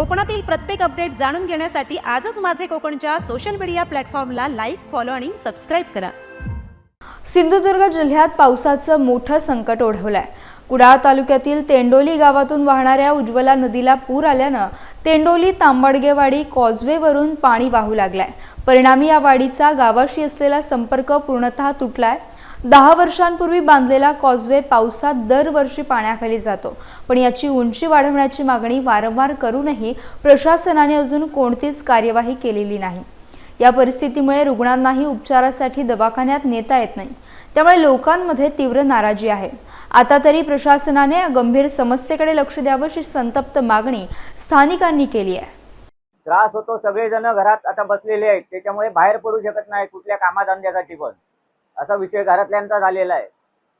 कोकणातील प्रत्येक अपडेट जाणून घेण्यासाठी आजच माझे कोकणच्या सोशल मीडिया प्लॅटफॉर्मला लाईक फॉलो आणि सबस्क्राईब करा. सिंधुदुर्ग जिल्ह्यात पावसाचं मोठं संकट ओढवलंय. कुडाळ तालुक्यातील तेंडोली गावातून वाहणाऱ्या उज्ज्वला नदीला पूर आल्यानं तेंडोली तांबडगेवाडी कॉजवेवरून पाणी वाहू लागलाय. परिणामी या वाडीचा गावाशी असलेला संपर्क पूर्णतः तुटलाय. दहा वर्षांपूर्वी बांधलेला कॉजवे पावसात दरवर्षी पाण्याखाली जातो. पण याची उंची वाढवण्याची मागणी वारंवार करूनही प्रशासनाने अजून कोणतीच कार्यवाही केलेली नाही. या परिस्थितीमुळे रुग्णांनाही उपचारासाठी दवाखान्यात नेता येत नाही. त्यामुळे लोकांमध्ये तीव्र नाराजी आहे. आता तरी प्रशासनाने गंभीर समस्येकडे लक्ष द्यावं अशी संतप्त मागणी स्थानिकांनी केली आहे. त्रास होतो सगळेजण घरात आता बसलेले आहेत. त्याच्यामुळे बाहेर पडू शकत नाही कुठल्या कामाधंद्यासाठी पण असा विषय घरातल्यांचा झालेला आहे.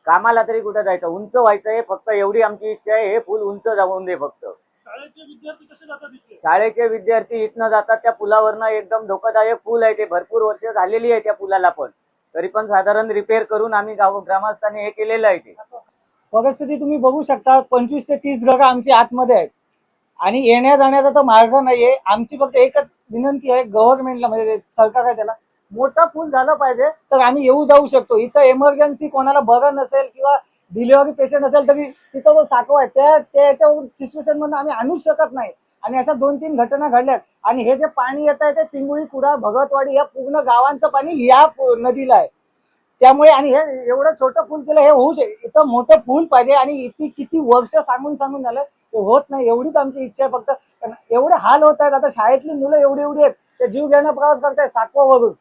कामाला तरी कुठं जायचं? उंच व्हायचंय फक्त एवढी आमची इच्छा आहे हे पूल उंच जाऊन दे फक्त. शाळेचे विद्यार्थी कसे जातात इथे? शाळेचे विद्यार्थी इथनं जातात त्या पुलावरनं एकदम धोकादायक पूल आहे ते. भरपूर वर्ष झालेली आहे त्या पुलाला पण. तरी पण साधारण रिपेअर करून आम्ही गाव ग्रामस्थांनी हे केलेलं आहे ते. परिस्थिती तुम्ही बघू शकता पंचवीस ते तीस घरं आमची आतमध्ये आहेत. आणि येण्या जाण्याचा तर मार्ग नाहीये. आमची फक्त एकच विनंती आहे गव्हर्नमेंटला म्हणजे सरकार आहे त्याला मोठा पूल झाला पाहिजे तर आम्ही येऊ जाऊ शकतो. इथं एमर्जन्सी कोणाला बरं नसेल किंवा डिलिव्हरी पेशंट असेल तरी तिथं जो साठवा आहे. त्या त्या सिच्युएशनमधून आम्ही आणूच शकत नाही. आणि अशा दोन तीन घटना घडल्यात. आणि हे जे पाणी येत आहे ते पिंगुळी कुडा भगतवाडी या पूर्ण गावांचं पाणी या नदीला आहे. त्यामुळे आणि हे एवढं छोटं पूल केलं हे होऊ शकते इथं मोठं पूल पाहिजे आणि इथे किती वर्ष सांगून सांगून झालं ते होत नाही. एवढीच आमची इच्छा आहे फक्त. एवढे हाल होत आहेत. आता शाळेतली मुलं एवढी एवढी आहेत. ते जीव घेणं प्रवास करतायत साकवावरून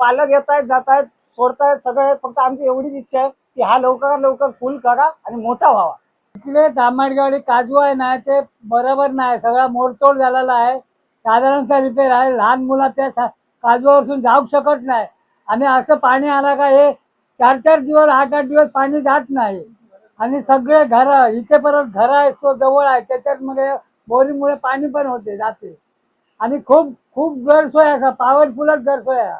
पालक येत आहेत जात आहेत सोडतायत सगळे फक्त आमची एवढीच इच्छा आहे की हा लवकरात लवकर फुल करा आणि मोठा व्हावा. इकडे धामाडगावडी काजू आहे ना ते बरोबर नाही. सगळा मोडतोड झालेला आहे. साधारणतः रिपेअर आहे लहान मुलं त्या काजूवरसून जाऊ शकत नाही. आणि असं पाणी आलं का हे चार चार दिवस आठ आठ दिवस पाणी जात नाही. आणि सगळे घर इथे परत घर आहेत तो जवळ आहे. त्याच्यात मग बोरीमुळे पाणी पण होते जाते. आणि खूप खूप गैरसोय असा पॉवरफुलच गैरसोय आहे.